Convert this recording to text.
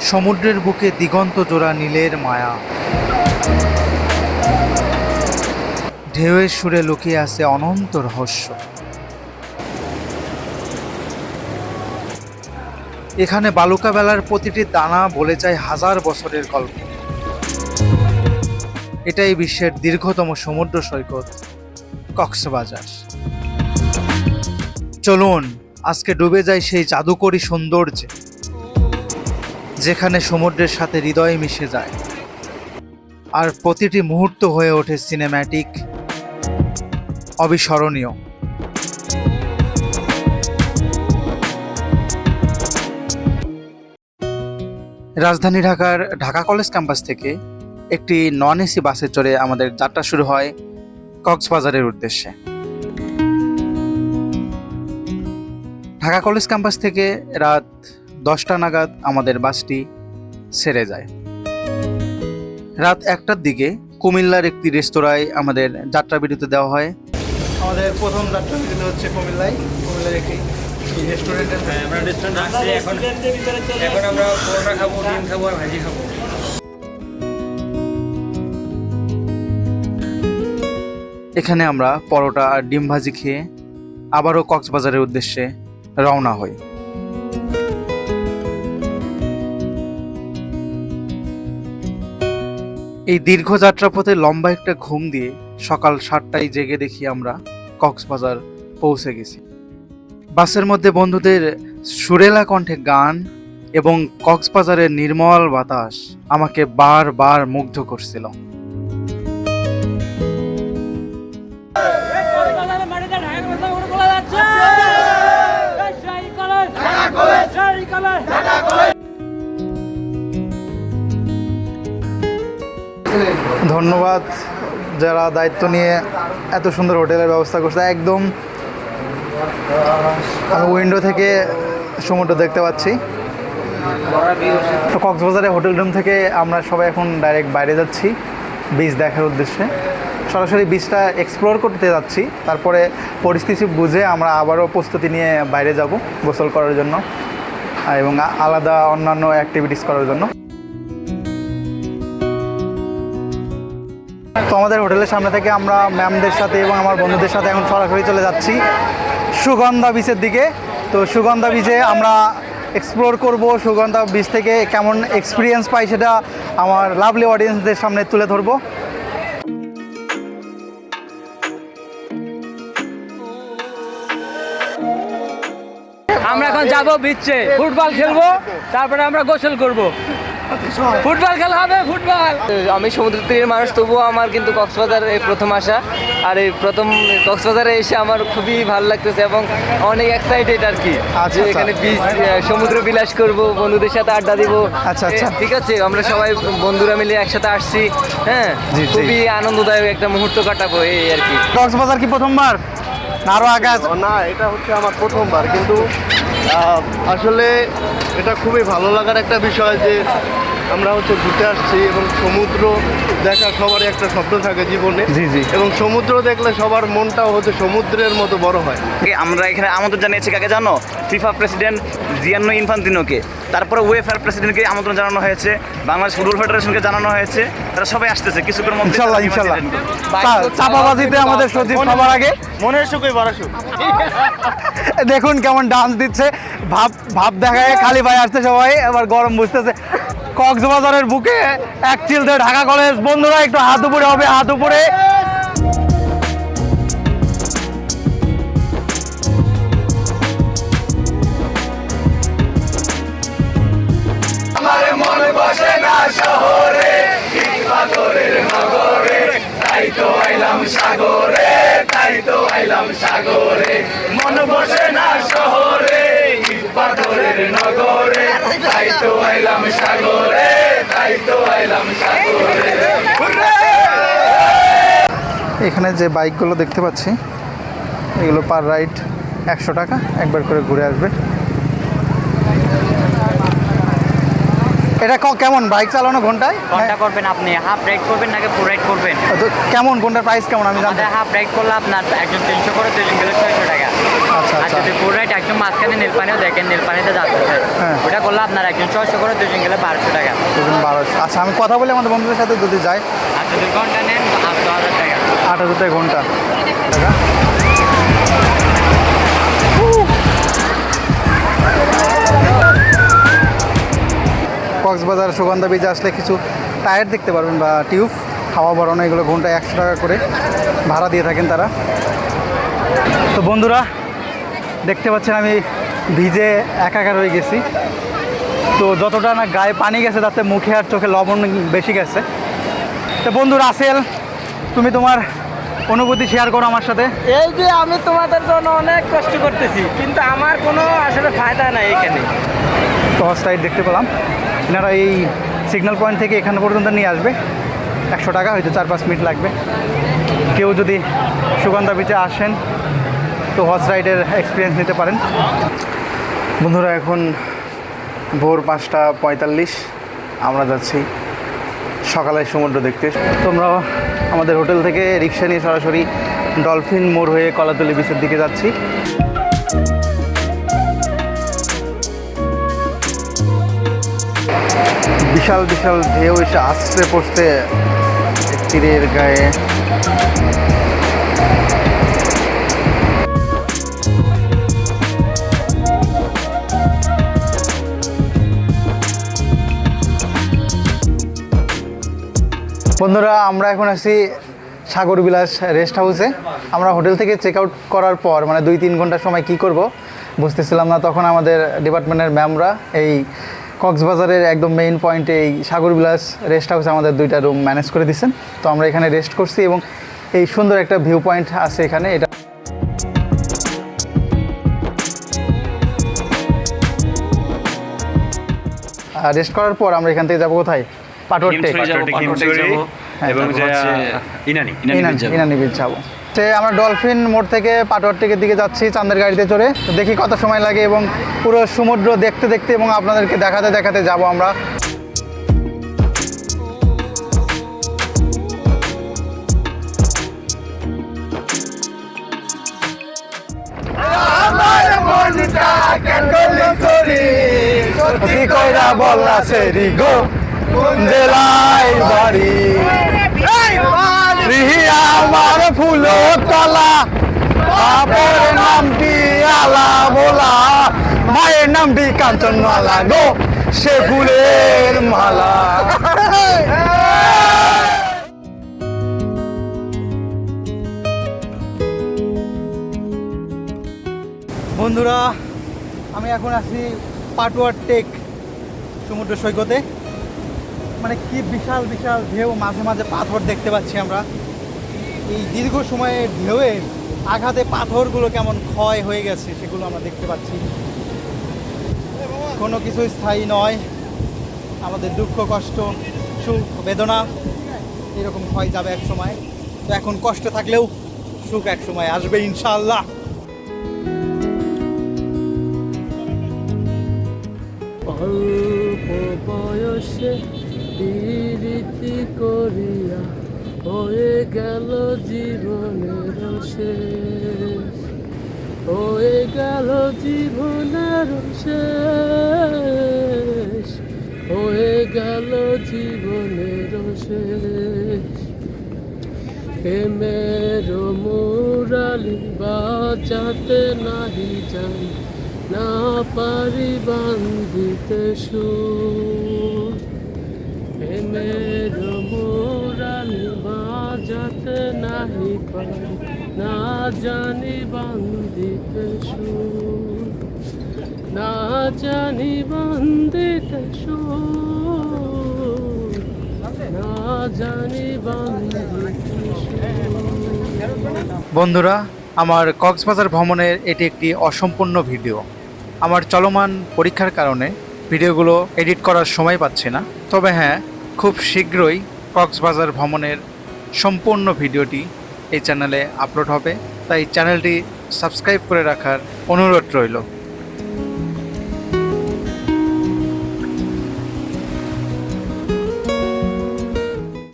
সমুদ্রের বুকে দিগন্ত জোড়া নীলের মায়া। ঢেউয়ের সুরে লুকিয়ে আছে অনন্ত রহস্য। এখানে বালুকা বেলার প্রতিটি দানা বলে যায় হাজার বছরের গল্প। এটাই বিশ্বের দীর্ঘতম সমুদ্র সৈকত, কক্সবাজার। চলুন, আজকে ডুবে যায় সেই জাদুকরী সৌন্দর্যে। যেখানে সমুদ্রের সাথে হৃদয় মিশে যায়। আর প্রতিটি মুহূর্ত হয়ে ওঠে সিনেম্যাটিক অবিস্মরণীয়। রাজধানী ঢাকার ঢাকা কলেজ ক্যাম্পাস থেকে একটি নন এসি বাসে চড়ে আমাদের যাত্রা শুরু হয় কক্সবাজারের উদ্দেশ্যে। ঢাকা কলেজ ক্যাম্পাস থেকে রাত দশটা নাগাদ আমাদের বাসটি ছেড়ে যায়। রাত একটার দিকে কুমিল্লার একটি রেস্তোরাঁয় আমাদের যাত্রা বিরতি দেওয়া হয়। আমাদের প্রথম যাত্রা বিরতি হচ্ছে কুমিল্লায়। কুমিল্লার একটি হ্যাঁ, আমরা রেস্টুরেন্ট আসছি এখন এখন আমরা পরোটা খাব ডিম খাব আর ভাজি খাব। এখানে আমরা পরোটা আর ডিম ভাজি খেয়ে আবারও কক্সবাজারের উদ্দেশ্যে রওনা হই। এই দীর্ঘ যাত্রাপথে লম্বা একটা ঘুম দিয়ে সকাল সাতটায় জেগে দেখি আমরা কক্সবাজার পৌঁছে গেছি। বাসের মধ্যে বন্ধুদের সুরেলা কণ্ঠে গান এবং কক্সবাজারের নির্মল বাতাস আমাকে বারবার মুগ্ধ করছিল। ধন্যবাদ যারা দায়িত্ব নিয়ে এত সুন্দর হোটেলের ব্যবস্থা করছে। একদম আমি উইন্ডো থেকে সমুদ্র দেখতে পাচ্ছি। তো কক্সবাজারে হোটেল রুম থেকে আমরা সবাই এখন ডাইরেক্ট বাইরে যাচ্ছি বিচ দেখার উদ্দেশ্যে। সরাসরি বিচটা এক্সপ্লোর করতে যাচ্ছি, তারপরে পরিস্থিতি বুঝে আমরা আবারও প্রস্তুতি নিয়ে বাইরে যাব গোসল করার জন্য, এবং আলাদা অন্যান্য অ্যাক্টিভিটিস করার জন্য। তো আমাদের হোটেলের সামনে থেকে আমরা ম্যামদের সাথে এবং আমার বন্ধুদের সাথে এখন সরাসরি চলে যাচ্ছি সুগন্ধা বিচের দিকে। তো সুগন্ধা বিচে আমরা এক্সপ্লোর করব সুগন্ধা বিচ থেকে কেমন এক্সপিরিয়েন্স পাই সেটা আমার লাভলি অডিয়েন্সদের সামনে তুলে ধরবো। আমরা এখন যাব বিচ্ছে ফুটবল খেলব, তারপরে আমরা গোসল করব। ফুটবল খেলা হবে ফুটবল। আমি সমুদ্র তীরের মানুষ তবুও আমার কিন্তু কক্সবাজার এই প্রথম আসা আর এই প্রথম কক্সবাজারে এসে আমার খুবই ভালো লাগতেছে এবং অনেক এক্সাইটেড আর কি। আচ্ছা, যে আচ্ছা। এখানে বিচ সমুদ্র বিলাস করব বন্ধুদের সাথে আড্ডা দিব। আচ্ছা, আচ্ছা। ঠিক আছে আমরা সবাই বন্ধুরা মিলে একসাথে আসছি হ্যাঁ। খুবই আনন্দদায়ক একটা মুহূর্ত কাটাবো এই আর কি। কক্সবাজার কি প্রথমবার? আগে না এটা হচ্ছে আমার প্রথমবার কিন্তু আসলে এটা খুবই ভালো লাগার একটা বিষয় যে আমরা হচ্ছে ঘুরতে আসছি এবং সমুদ্র দেখা সবারই একটা স্বপ্ন থাকে জীবনে। জি, জি। এবং সমুদ্র দেখলে সবার মনটাও হচ্ছে সমুদ্রের মতো বড় হয়। আমরা এখানে আমন্ত্রণ জানিয়েছি কাকে জানো? ফিফা প্রেসিডেন্ট জিয়ান্ন ইনফান্তিনোকে তারপরে ওয়েফার প্রেসিডেন্টকে আমন্ত্রণ জানানো হয়েছে। বাংলাদেশ ফুটবল ফেডারেশনকে জানানো হয়েছে। তারা সবাই আসতেছে। মধ্যে দিবে। চা- চাপাবাজিতে আমাদের সচিব সবার আগে। মনের সুখই বড় সুখ। দেখুন কেমন ডান্স দিচ্ছে। ভাব ভাব দেখায় খালি ভাই আসছে সবাই এবার গরম বুঝতেছে। কক্সবাজারের বুকে এক চিলতে ঢাকা কলেজ। বন্ধুরা একটু হাত উপরে হবে হাত উপরে। এখানে যে বাইকগুলো দেখতে পাচ্ছি এগুলো পার রাইড একশো টাকা একবার করে ঘুরে আসবে। এটা কেমন? বাইক চালানো ঘন্টায়? ঘণ্টা করবেন আপনি। হাফ রাইড করবেন নাকি ফুল রাইড করবেন? তো কেমন? ঘণ্টার প্রাইস কেমন? আমি জানতে হাফ রাইড করলে আপনার একজন তিনশো করে দুজন গেলে ছয়শো টাকা। আচ্ছা আচ্ছা। যদি ফুল একদম মাঝখানে নীলপানিও দেখেন নীলপানিতে যাচ্ছে। হ্যাঁ। ওটা করলে আপনার একজন ছয়শো করে দুজন গেলে বারোশো টাকা। দুজন বারোশো। আচ্ছা আমি কথা বলি আমাদের বন্ধুদের সাথে যদি যাই আর যদি ঘণ্টা নেন আটশো হাজার টাকা। আট হাজার টাকা ঘণ্টা। টাকা কক্সবাজার সুগন্ধা বীজে আসলে কিছু টায়ার দেখতে পারবেন বা টিউব খাওয়া বাড়ানো এগুলো ঘন্টায় একশো টাকা করে ভাড়া দিয়ে থাকেন তারা। তো বন্ধুরা দেখতে পাচ্ছেন আমি ভিজে একাকার হয়ে গেছি। তো যতটা না গায়ে পানি গেছে তাতে মুখে আর চোখে লবণ বেশি গেছে। তো বন্ধু রাসেল তুমি তোমার অনুভূতি শেয়ার করো আমার সাথে। এই যে আমি তোমাদের জন্য অনেক কষ্ট করতেছি কিন্তু আমার কোনো আসলে ফায়দা নাই এখানে। তো হস্টাইট দেখতে পেলাম। এনারা এই সিগন্যাল পয়েন্ট থেকে এখানে পর্যন্ত নিয়ে আসবে। একশো টাকা হয়তো চার পাঁচ মিনিট লাগবে। কেউ যদি সুগন্ধা বিচে আসেন তো হর্স রাইডের এক্সপিরিয়েন্স নিতে পারেন। বন্ধুরা, এখন ভোর পাঁচটা পঁয়তাল্লিশ। আমরা যাচ্ছি সকালে সমুদ্র দেখতে। তোমরা আমাদের হোটেল থেকে রিক্সা নিয়ে সরাসরি ডলফিন মোড় হয়ে কলাতলি বিচের দিকে যাচ্ছি। বিশাল বিশাল ঢেউ এসে আশ্রে পড়তে তীরের গায়ে। বন্ধুরা, আমরা এখন আছি সাগর বিলাস রেস্ট হাউসে আমরা হোটেল থেকে চেক আউট করার পর মানে দুই তিন ঘণ্টার সময় কি করব বুঝতেছিলাম না, তখন আমাদের ডিপার্টমেন্টের ম্যামরা এই কক্সবাজারের একদম মেইন পয়েন্টে এই সাগর বিলাস রেস্ট হাউসে আমাদের দুইটা রুম ম্যানেজ করে দিচ্ছেন তো আমরা এখানে রেস্ট করছি এবং এই সুন্দর একটা ভিউ পয়েন্ট আছে এখানে। এটা রেস্ট করার পর আমরা এখান থেকে যাব কোথায়? পাটোয়ার টেক এবং যে ইনানি ইনানি ইনানি বিচ যাব। সে আমরা ডলফিন মোড় থেকে পাটোয়ার টেকের দিকে যাচ্ছি চাঁদের গাড়িতে চড়ে। তো দেখি কত সময় লাগে এবং পুরো সমুদ্র দেখতে দেখতে এবং আপনাদেরকে দেখাতে দেখাতে যাব আমরা। সত্যি কইরা বললা সেরি গো। জেলাই বাড়ি। আমার ফুল তলা বাপের নামটি আলা বলা মায়ের নামটি কাঞ্চনমালা গো, সে ফুলের মালা। বন্ধুরা, আমি এখন আছি পাটুয়ার টেক সমুদ্র সৈকতে। মানে কি বিশাল বিশাল ঢেউ মাঝে মাঝে পাথর দেখতে পাচ্ছি আমরা। এই দীর্ঘ সময়ের ঢেউয়ের আঘাতে পাথরগুলো কেমন ক্ষয় হয়ে গেছে সেগুলো আমরা দেখতে পাচ্ছি। কোনো কিছু স্থায়ী নয়। আমাদের দুঃখ, কষ্ট, সুখ, বেদনা এরকম ক্ষয় যাবে এক সময়। তো এখন কষ্ট থাকলেও সুখ এক সময় আসবে ইনশাআল্লাহ। অল্প বয়সে বিরীতি করিয়া হয়ে গেল জীবনের শেষ। হয়ে গেল জীবনের শেষ। হয়ে গেল জীবনের শেষ। প্রেমের মুরালি বাজাতে নাহি যাই না পারি বান্ধিতে সুর। প্রেমের মুরালি বাজাতে নাহি পারি না জানি বান্ধিতে সুর না জানি বান্ধিতে সুর না জানি বন্ধুরা, আমার কক্সবাজার ভ্রমণের এটি একটি অসম্পূর্ণ ভিডিও। আমার চলমান পরীক্ষার কারণে ভিডিওগুলো এডিট করার সময় পাচ্ছি না। তবে হ্যাঁ খুব শীঘ্রই কক্সবাজার ভ্রমণের সম্পূর্ণ ভিডিওটি এই চ্যানেলে আপলোড হবে। তাই চ্যানেলটি সাবস্ক্রাইব করে রাখার অনুরোধ রইল।